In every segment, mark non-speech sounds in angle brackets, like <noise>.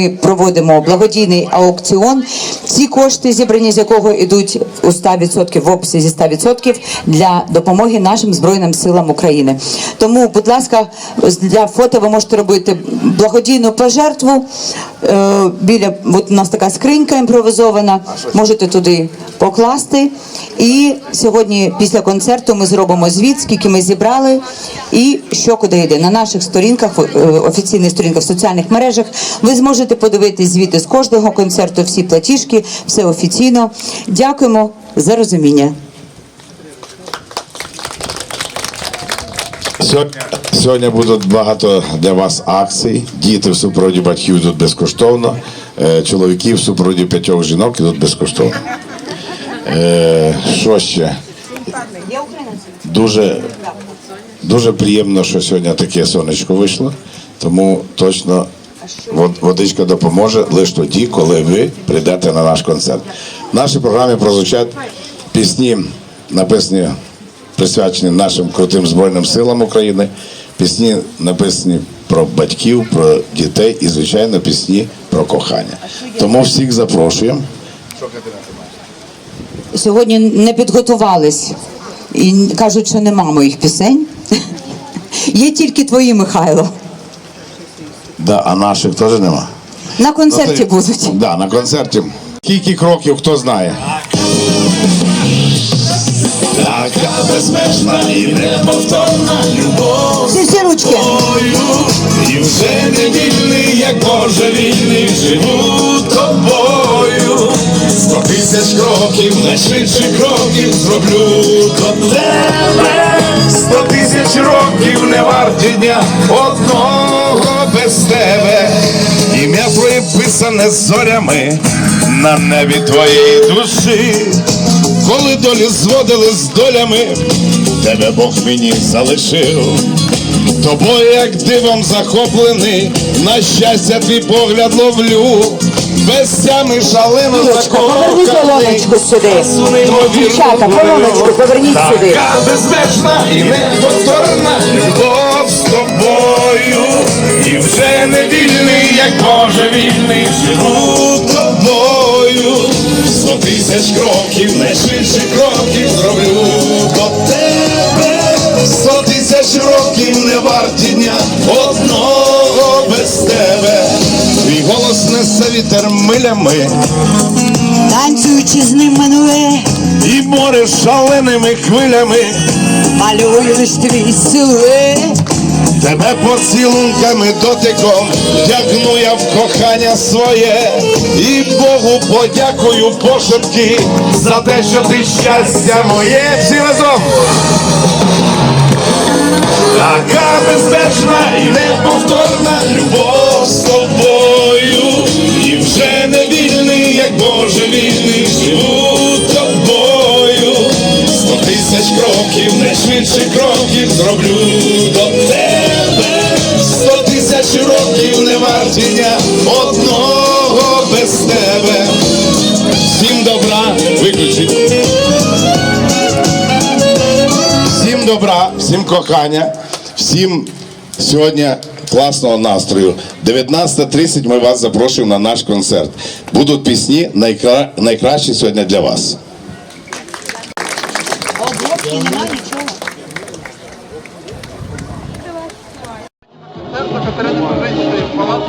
Ми проводимо благодійний аукціон. Ці кошти, зібрані з якого йдуть у 100%, в обсязі 100% для допомоги нашим збройним силам України. Тому, будь ласка, для фото ви можете робити благодійну пожертву. Е, Біля от у нас така скринька імпровізована. Можете туди покласти. І сьогодні, після концерту, ми зробимо звіт, скільки ми зібрали, і що куди йде. На наших сторінках, е, офіційних сторінках в соціальних мережах, ви зможете подивитись звіти з кожного концерту, всі платіжки, все офіційно. Дякуємо за розуміння. Сьогодні, сьогодні будуть багато для вас акцій. Діти в супроводі батьків йдуть безкоштовно, е, чоловіки в супроводі п'ятьох жінок йдуть безкоштовно. Е, що ще? Дуже, дуже приємно, що сьогодні таке сонечко вийшло, тому точно водичка допоможе лише тоді, коли ви прийдете на наш концерт. В нашій програмі прозвучать пісні, написані присвячені нашим крутим Збройним силам України, пісні написані про батьків, про дітей і, звичайно, пісні про кохання. Тому всіх запрошуємо. Сьогодні не підготувались і кажуть, що нема моїх пісень. <laughs> Є тільки твої, Михайло. Да, а наших теж нема. На концерті Ну, то- будуть. Да, на концерті. Скільки кроків, хто знає? Така безмежна і неповторна любов Всі всі ручки. тобою І вже не вільний, як Боже вільний, живу тобою Сто тисяч кроків, найшвидших кроків зроблю до тебе Сто тисяч років не варті дня одного без тебе Ім'я твоє писане зорями на небі твоєї душі коли долі зводили з долями, тебе Бог мені залишив. Тобою, як дивом захоплений, на щастя твій погляд ловлю, без тями шалено поверніть колоночку сюди. Дівчата, колоночку, поверніть сюди. Така безмежна і неповторна любов живу тобою. Сто тисяч кроків, найшвидших кроків зроблю до тебе. Сто тисяч років не варті дня одного без тебе. Твій голос несе вітер милями. Танцюючи з ним мануе, І море шаленими хвилями малюю лиш твій силует. Тебе поцілунками дотиком тягну я в кохання своє, і Богу подякую пошепки за те, що ти щастя моє всі разом. Така безпечна і неповторна любов з тобою, і вже не вільний, як Боже вільний, живу тобою. Сто тисяч кроків, найшвидших кроків зроблю не одного без тебе. Всім добра, виключіть. Всім добра, всім кохання, всім сьогодні класного настрою. 19.30 ми вас запрошуємо на наш концерт. Будуть пісні найкра... найкращі сьогодні для вас. Палац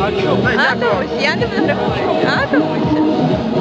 А чому? А, я не фотографую. А, Томуся.